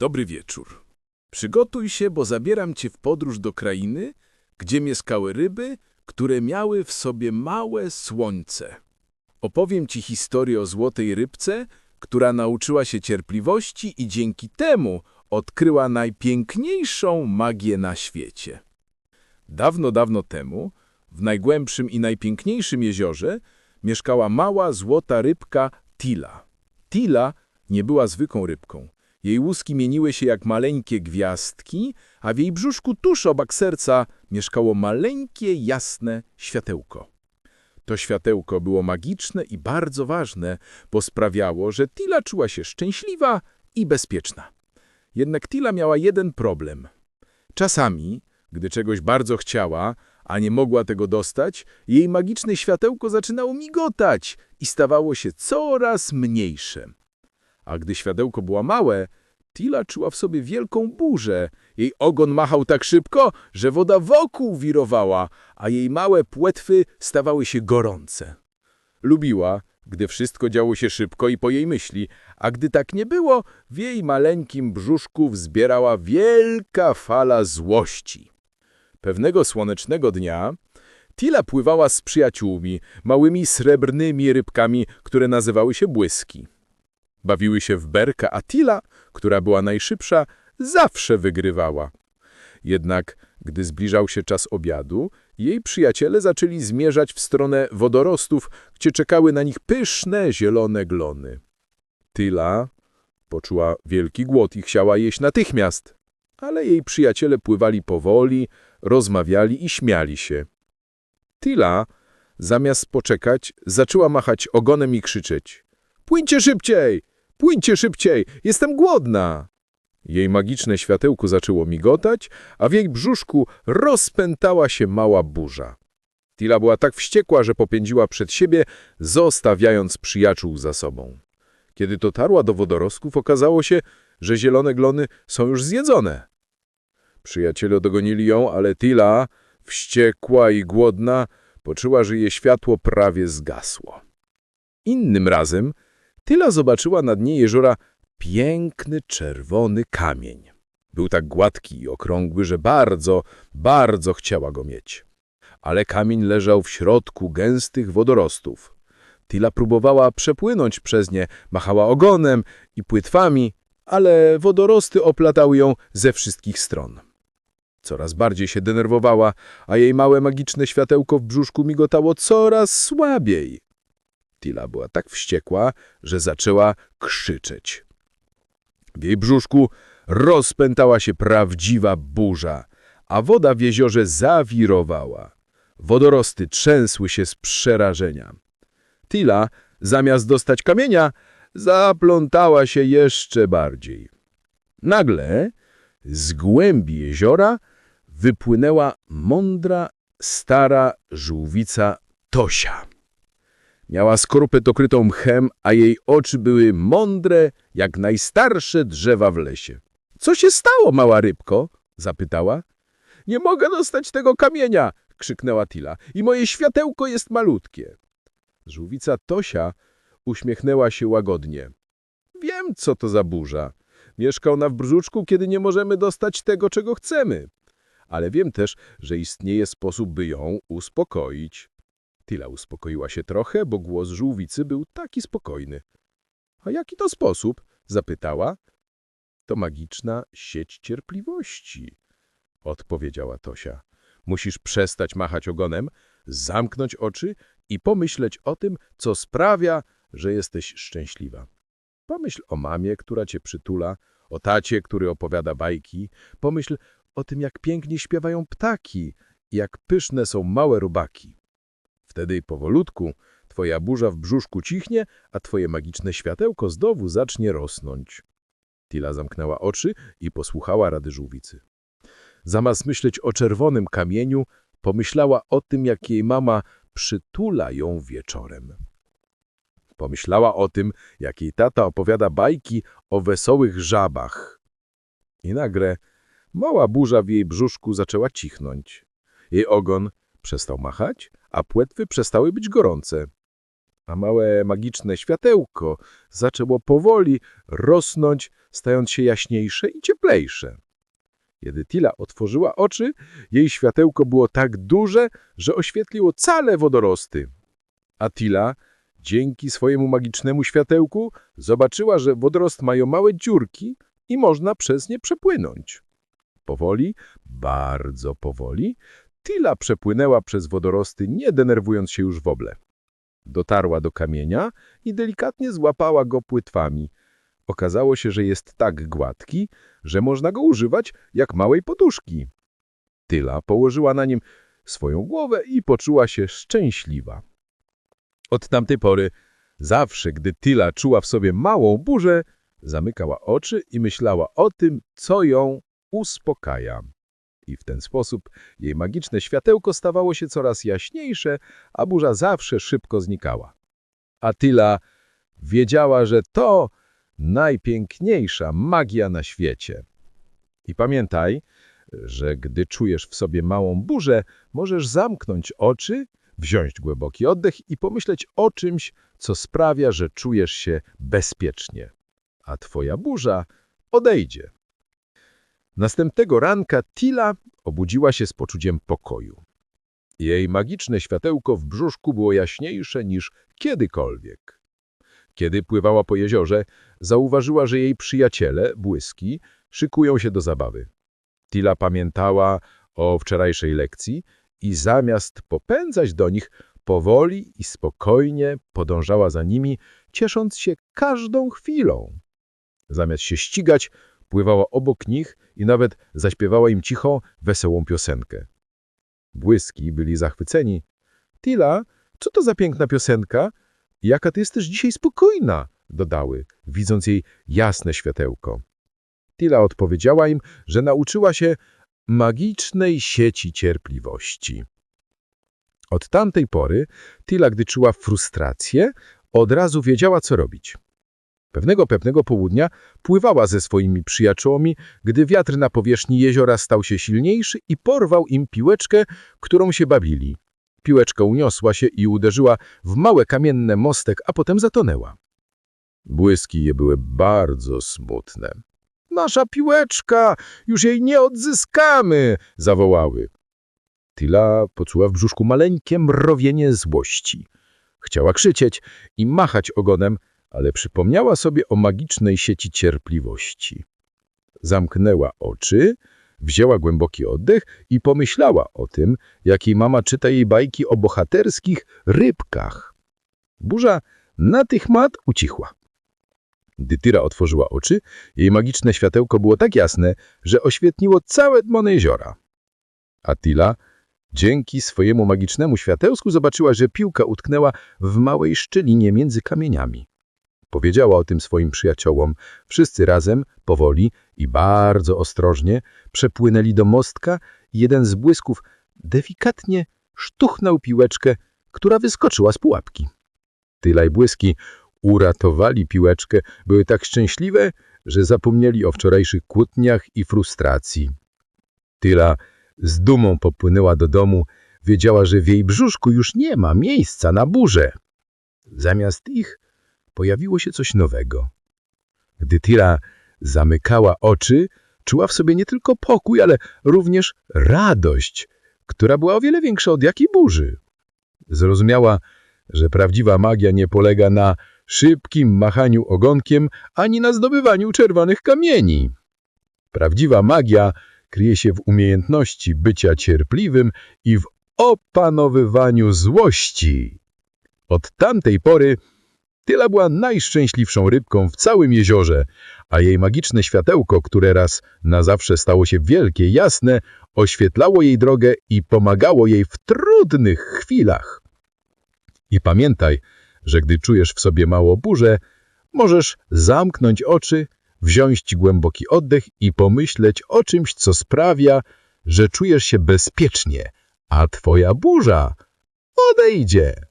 Dobry wieczór. Przygotuj się, bo zabieram cię w podróż do krainy, gdzie mieszkały ryby, które miały w sobie małe słońce. Opowiem ci historię o złotej rybce, która nauczyła się cierpliwości i dzięki temu odkryła najpiękniejszą magię na świecie. Dawno, dawno temu, w najgłębszym i najpiękniejszym jeziorze, mieszkała mała złota rybka Tila. Tila nie była zwykłą rybką. Jej łuski mieniły się jak maleńkie gwiazdki, a w jej brzuszku tuż obok serca mieszkało maleńkie, jasne światełko. To światełko było magiczne i bardzo ważne, bo sprawiało, że Tila czuła się szczęśliwa i bezpieczna. Jednak Tila miała jeden problem. Czasami, gdy czegoś bardzo chciała, a nie mogła tego dostać, jej magiczne światełko zaczynało migotać i stawało się coraz mniejsze. A gdy światełko było małe, Tila czuła w sobie wielką burzę. Jej ogon machał tak szybko, że woda wokół wirowała, a jej małe płetwy stawały się gorące. Lubiła, gdy wszystko działo się szybko i po jej myśli, a gdy tak nie było, w jej maleńkim brzuszku wzbierała wielka fala złości. Pewnego słonecznego dnia Tila pływała z przyjaciółmi, małymi srebrnymi rybkami, które nazywały się błyski. Bawiły się w berka, a Tila, która była najszybsza, zawsze wygrywała. Jednak, gdy zbliżał się czas obiadu, jej przyjaciele zaczęli zmierzać w stronę wodorostów, gdzie czekały na nich pyszne, zielone glony. Tyla poczuła wielki głód i chciała jeść natychmiast, ale jej przyjaciele pływali powoli, rozmawiali i śmiali się. Tyla, zamiast poczekać, zaczęła machać ogonem i krzyczeć. Płyńcie szybciej! Płyńcie szybciej! Jestem głodna! Jej magiczne światełko zaczęło migotać, a w jej brzuszku rozpętała się mała burza. Tila była tak wściekła, że popędziła przed siebie, zostawiając przyjaciół za sobą. Kiedy dotarła do wodorostków, okazało się, że zielone glony są już zjedzone. Przyjaciele dogonili ją, ale Tila, wściekła i głodna, poczuła, że jej światło prawie zgasło. Innym razem Tyla zobaczyła na dnie jeziora piękny, czerwony kamień. Był tak gładki i okrągły, że bardzo, bardzo chciała go mieć. Ale kamień leżał w środku gęstych wodorostów. Tila próbowała przepłynąć przez nie, machała ogonem i płetwami, ale wodorosty oplatały ją ze wszystkich stron. Coraz bardziej się denerwowała, a jej małe magiczne światełko w brzuszku migotało coraz słabiej. Tila była tak wściekła, że zaczęła krzyczeć. W jej brzuszku rozpętała się prawdziwa burza, a woda w jeziorze zawirowała. Wodorosty trzęsły się z przerażenia. Tila, zamiast dostać kamienia, zaplątała się jeszcze bardziej. Nagle z głębi jeziora wypłynęła mądra, stara żółwica Tosia. Miała skorupę okrytą mchem, a jej oczy były mądre jak najstarsze drzewa w lesie. — Co się stało, mała rybko? — zapytała. — Nie mogę dostać tego kamienia! — krzyknęła Tila. — I moje światełko jest malutkie. Żółwica Tosia uśmiechnęła się łagodnie. — Wiem, co to za burza. Mieszka ona w brzuszku, kiedy nie możemy dostać tego, czego chcemy. Ale wiem też, że istnieje sposób, by ją uspokoić. Tila uspokoiła się trochę, bo głos żółwicy był taki spokojny. — A jaki to sposób? — zapytała. — To magiczna sieć cierpliwości — odpowiedziała Tosia. — Musisz przestać machać ogonem, zamknąć oczy i pomyśleć o tym, co sprawia, że jesteś szczęśliwa. Pomyśl o mamie, która cię przytula, o tacie, który opowiada bajki. Pomyśl o tym, jak pięknie śpiewają ptaki i jak pyszne są małe robaki. Wtedy powolutku twoja burza w brzuszku cichnie, a twoje magiczne światełko znowu zacznie rosnąć. Tila zamknęła oczy i posłuchała rady żółwicy. Zamiast myśleć o czerwonym kamieniu, pomyślała o tym, jak jej mama przytula ją wieczorem. Pomyślała o tym, jak jej tata opowiada bajki o wesołych żabach. I nagle mała burza w jej brzuszku zaczęła cichnąć. Jej ogon przestał machać, a płetwy przestały być gorące. a małe magiczne światełko zaczęło powoli rosnąć, stając się jaśniejsze i cieplejsze. Kiedy Tila otworzyła oczy, jej światełko było tak duże, że oświetliło całe wodorosty. A Tila, dzięki swojemu magicznemu światełku, zobaczyła, że wodorost mają małe dziurki i można przez nie przepłynąć. Powoli, bardzo powoli, Tila przepłynęła przez wodorosty, nie denerwując się już w oble. Dotarła do kamienia i delikatnie złapała go płytwami. Okazało się, że jest tak gładki, że można go używać jak małej poduszki. Tyla położyła na nim swoją głowę i poczuła się szczęśliwa. Od tamtej pory, zawsze gdy Tyla czuła w sobie małą burzę, zamykała oczy i myślała o tym, co ją uspokaja. I w ten sposób jej magiczne światełko stawało się coraz jaśniejsze, a burza zawsze szybko znikała. Attila wiedziała, że to najpiękniejsza magia na świecie. I pamiętaj, że gdy czujesz w sobie małą burzę, możesz zamknąć oczy, wziąć głęboki oddech i pomyśleć o czymś, co sprawia, że czujesz się bezpiecznie, a twoja burza odejdzie. Następnego ranka Tila obudziła się z poczuciem pokoju. Jej magiczne światełko w brzuszku było jaśniejsze niż kiedykolwiek. Kiedy pływała po jeziorze, zauważyła, że jej przyjaciele, błyski, szykują się do zabawy. Tila pamiętała o wczorajszej lekcji i zamiast popędzać do nich, powoli i spokojnie podążała za nimi, ciesząc się każdą chwilą. Zamiast się ścigać, pływała obok nich i nawet zaśpiewała im cicho, wesołą piosenkę. Błyski byli zachwyceni. Tila, co to za piękna piosenka? Jaka ty jesteś dzisiaj spokojna, dodały, widząc jej jasne światełko. Tila odpowiedziała im, że nauczyła się magicznej sieci cierpliwości. Od tamtej pory Tila, gdy czuła frustrację, od razu wiedziała, co robić. Pewnego pewnego południa pływała ze swoimi przyjaciółmi, gdy wiatr na powierzchni jeziora stał się silniejszy i porwał im piłeczkę, którą się bawili. Piłeczka uniosła się i uderzyła w małe kamienne mostek, a potem zatonęła. Błyski je były bardzo smutne. Nasza piłeczka! Już jej nie odzyskamy! zawołały. Tila poczuła w brzuszku maleńkie mrowienie złości. Chciała krzyczeć i machać ogonem, ale przypomniała sobie o magicznej sieci cierpliwości. Zamknęła oczy, wzięła głęboki oddech i pomyślała o tym, jak jej mama czyta jej bajki o bohaterskich rybkach. Burza natychmiast ucichła. Gdy Tyra otworzyła oczy, jej magiczne światełko było tak jasne, że oświetliło całe dno jeziora. Attila dzięki swojemu magicznemu światełsku zobaczyła, że piłka utknęła w małej szczelinie między kamieniami. Powiedziała o tym swoim przyjaciołom. Wszyscy razem, powoli i bardzo ostrożnie przepłynęli do mostka i jeden z błysków delikatnie sztuchnął piłeczkę, która wyskoczyła z pułapki. Tyla i błyski uratowali piłeczkę, były tak szczęśliwe, że zapomnieli o wczorajszych kłótniach i frustracji. Tyla z dumą popłynęła do domu, wiedziała, że w jej brzuszku już nie ma miejsca na burzę. Zamiast ich pojawiło się coś nowego. Gdy Tira zamykała oczy, czuła w sobie nie tylko pokój, ale również radość, która była o wiele większa od jakiej burzy. Zrozumiała, że prawdziwa magia nie polega na szybkim machaniu ogonkiem, ani na zdobywaniu czerwonych kamieni. Prawdziwa magia kryje się w umiejętności bycia cierpliwym i w opanowywaniu złości. Od tamtej pory Tyla była najszczęśliwszą rybką w całym jeziorze, a jej magiczne światełko, które raz na zawsze stało się wielkie, jasne, oświetlało jej drogę i pomagało jej w trudnych chwilach. I pamiętaj, że gdy czujesz w sobie mało burzę, możesz zamknąć oczy, wziąć głęboki oddech i pomyśleć o czymś, co sprawia, że czujesz się bezpiecznie, a twoja burza odejdzie.